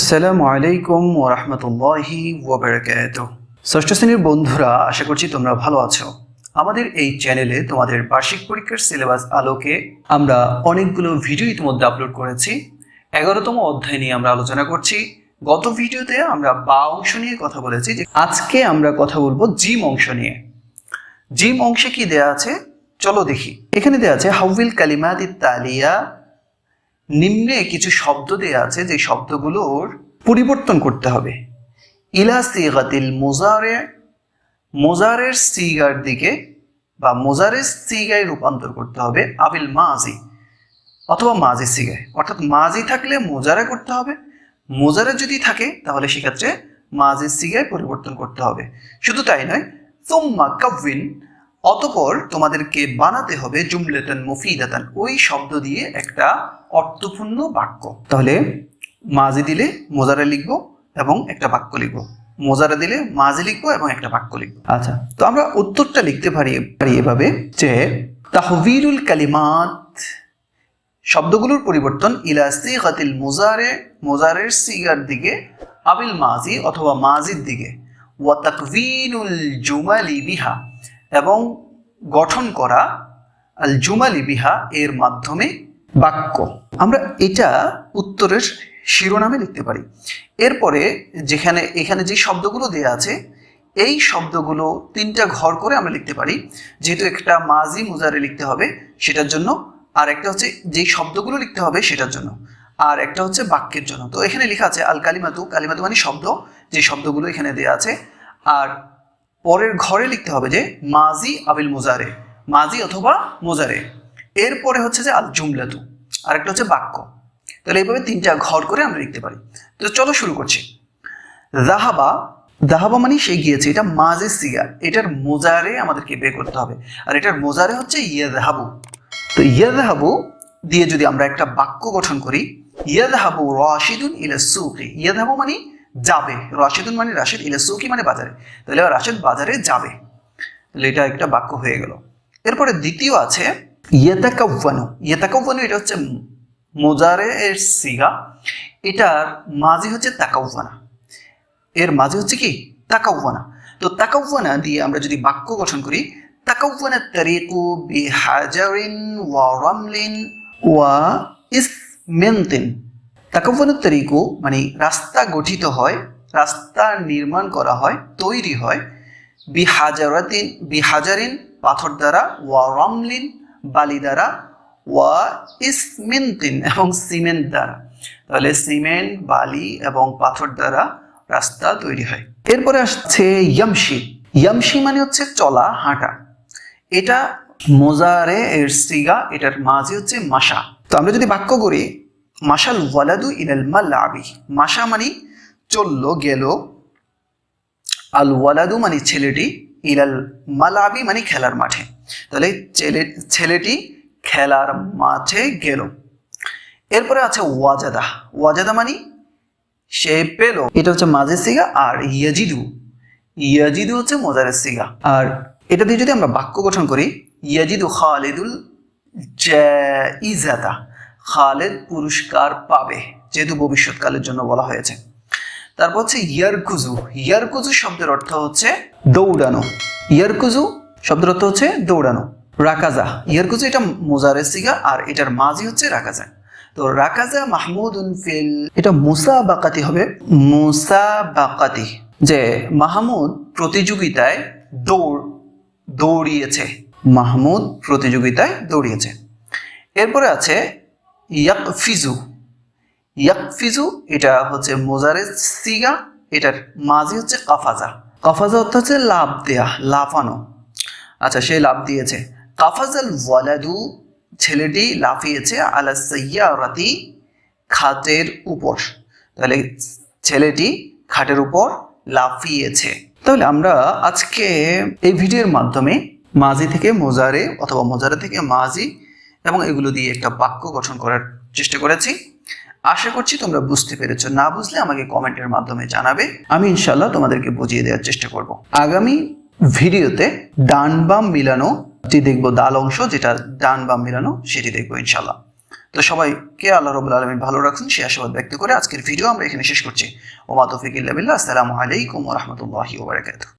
আসসালামু আলাইকুম ওরহমতুল্লাহি ওবরাকাত ষষ্ঠ শ্রেণির বন্ধুরা, আশা করছি তোমরা ভালো আছো। আমাদের এই চ্যানেলে তোমাদের বার্ষিক পরীক্ষার সিলেবাস আলোকে আমরা অনেকগুলো ভিডিও ইতিমধ্যে আপলোড করেছি। এগারোতম অধ্যায় নিয়ে আমরা আলোচনা করছি। গত ভিডিওতে আমরা বা অংশ নিয়ে কথা বলেছি যে আজকে আমরা কথা বলব জিম অংশ নিয়ে। জিম অংশে কি দেয়া আছে? চলো দেখি। এখানে দেয়া আছে হাউবিল কালিমাত তালিয়া নিম্নে কিছু শব্দ দেয়া আছে, যে শব্দগুলোর পরিবর্তন করতে হবে। ইলা সিগাতিল মোজারে, মোজারের সিগার দিকে বা মোজারের সিগায় রূপান্তর করতে হবে আবিল মাজি অথবা মাজি সিগায়। অর্থাৎ মাজি থাকলে মোজারে করতে হবে, মোজারে যদি থাকে তাহলে সেক্ষেত্রে মাজি সিগায় পরিবর্তন করতে হবে। শুধু তাই নয়, সোম্মা কাবিন অতপর তোমাদেরকে বানাতে হবে জুমলেতান মুফিদাতান ওই শব্দ দিয়ে একটা অর্থপূর্ণ বাক্য। তাহলে মাজি দিলে মোজারে লিখব এবং একটা বাক্য লিখব। মোজারা দিলে মাজি লিখব এবং একটা বাক্য লিখব। আচ্ছা। তো আমরা উত্তরটা লিখতে পারি পারি এভাবে যে তাহবিরুল কালিমাত শব্দগুলোর পরিবর্তন ইলা সিগাতিল মোজারে মোজারের সিগার দিকে আবিল মাজি অথবা মাজির দিকে। ওয়া তাকভিনুল জুমালি বিহা। এবং গঠন করা আল জুমালি বিহা এর মাধ্যমে বাক্য। আমরা এটা উত্তরের শিরোনামে লিখতে পারি। এরপরে যেখানে, এখানে যে শব্দগুলো দেয়া আছে, এই শব্দগুলো তিনটা ঘর করে আমরা লিখতে পারি। যেহেতু একটা মাজি মুজারে লিখতে হবে, সেটার জন্য। আর একটা হচ্ছে যেই শব্দগুলো লিখতে হবে, সেটার জন্য। আর একটা হচ্ছে বাক্যের জন্য। তো এখানে লেখা আছে, আল কালিমাতু কালিমাতু মানে শব্দ। যে শব্দগুলো এখানে দেয়া আছে। আর পরের ঘরে লিখতে হবে যে মাজি আবিল মুজারে, মাজি অথবা মুজারে। এরপরে হচ্ছে যে আল জুমলাতু আর একটা হচ্ছে বাক্য। তাহলে এইভাবে তিনটা ঘর করে আমরা লিখতে পারি। তো চলো শুরু করছি। জাহাবা দাহাবা মানে সে গিয়েছে, এটা মাঝে সিগা, এটার মোজারে আমাদেরকে বের করতে হবে। আর এটার মোজারে হচ্ছে ইয়াদহাবু তো ইয়াদহাবু দিয়ে যদি আমরা একটা বাক্য গঠন করি ইয়াদহাবু রাশিদুন ইলা সুকি ইয়াদহাবু মানে যাবে। রাশিদুন মানে রাশেদ ইলা সুকি মানে বাজারে। তাহলে রাশেদ বাজারে যাবে। তাহলে এটা একটা বাক্য হয়ে গেল। এরপরে দ্বিতীয় আছে ইয়েতাকাব্বানু ইয়েতাকাব্বানু এটা হচ্ছে মোজারে এর সিগা। এটার মাঝে হচ্ছে তাকাউবানা এর মাঝে হচ্ছে কি? তাকাউবানা তো তাকাউবানা দিয়ে আমরা যদি বাক্য গঠন করি তাকাউবানা তারিকু বিহাজারিন ওয়া রামলিন ওয়া ইসমেন্তিন। তাকাউবানা তারিকু মানে রাস্তা গঠিত হয়, রাস্তা নির্মাণ করা হয়, তৈরি হয়, বিহাজারাতিন, বিহাজারিন, পাথর দ্বারা, ওয়া রামলিন, বালি দ্বারা, ওয়া ইসমিন্তিন এবং সিমেন্ট দ্বারা। তাহলে সিমেন্ট, বালি এবং পাথর দ্বারা রাস্তা তৈরি হয়। এরপরে আসছে ইয়ামশি। ইয়ামশি মানে হচ্ছে চলা, হাঁটা। এটা মোজারে এর সিগা, এটার মাঝে হচ্ছে মাসা তো আমরা যদি বাক্য করি মাসাল ওয়ালাদু ইলাল মাল্লাবি মাসা মানে চলল, গেল। আল ওয়ালাদু মানে ছেলেটি, ইলাল মালাবি মানে খেলার মাঠে। তাহলে ছেলে ছেলেটি খেলার মাঠে গেল। এরপরে আছে ওয়াজাদা। ওয়াজাদা মানে সে পেল। এটা হচ্ছে মাঝের সিগা আর ইয়াজিদু। ইয়াজিদু হচ্ছে মজারের সিগা। আর এটা দিয়ে যদি আমরা বাক্য গঠন করি, ইয়াজিদু খালেদুল ইজাতা খালেদ পুরস্কার পাবে, যেহেতু ভবিষ্যৎকালের জন্য বলা হয়েছে। তারপর হচ্ছে ইয়ারকুজু। ইয়ারকুজু শব্দের অর্থ হচ্ছে দৌড়ানো। ইয়ারকুজু শব্দের অর্থ হচ্ছে দৌড়ানো। রাকাজা। ইয়ারকুজু এটা মোজারে সিগা, আর এটার মাঝি হচ্ছে রাকাজা। তো রাকাজা মাহমুদ ফিল, এটা মুসা বাকাতি হবে মুসা বাকাতি যে মাহমুদ প্রতিযোগিতায় দৌড়, দৌড়িয়েছে। মাহমুদ প্রতিযোগিতায় দৌড়িয়েছে। এরপরে আছে ইয়াকফিজু। ইয়াকফিজু, এটা হচ্ছে মোজারে সিগা, এটার মাঝি হচ্ছে কাফাজা। কাফাজা অর্থ হচ্ছে লাভ দেয়া, লাফানো। আচ্ছা সে লাভ দিয়েছে। কাফাজাল ওয়ালাদু, ছেলেটি লাফিয়েছে আলা সাইয়ারাতি খাটের উপর। তাহলে ছেলেটি খাটের উপর লাফিয়েছে। তাহলে আমরা আজকে এই ভিডিওর মাধ্যমে মাঝি থেকে মোজারে অথবা মোজারে থেকে মাঝি এবং এগুলো দিয়ে একটা বাক্য গঠন করার চেষ্টা করেছি। আশা করছি তোমরা বুঝতে পেরেছ। না বুঝলে আমাকে কমেন্টের মাধ্যমে জানাবে। আমি ইনশাল্লাহ তোমাদেরকে বুঝিয়ে দেওয়ার চেষ্টা করব। আগামী ভিডিওতে ডান বাম মিলানো টি দেখব দাল অংশ, যেটা ডান বাম মিলানো, সেটি দেখব ইনশাল্লাহ তো সবাইকে আল্লাহ রবুল আলমিন ভালো রাখুন সে আশাবাদ ব্যক্ত করে আজকের ভিডিও আমরা এখানে শেষ করছি। ওমা তৌফিক আসসালামু আলাইকুম রহমতুল্লাহি ওবরাকাতুহ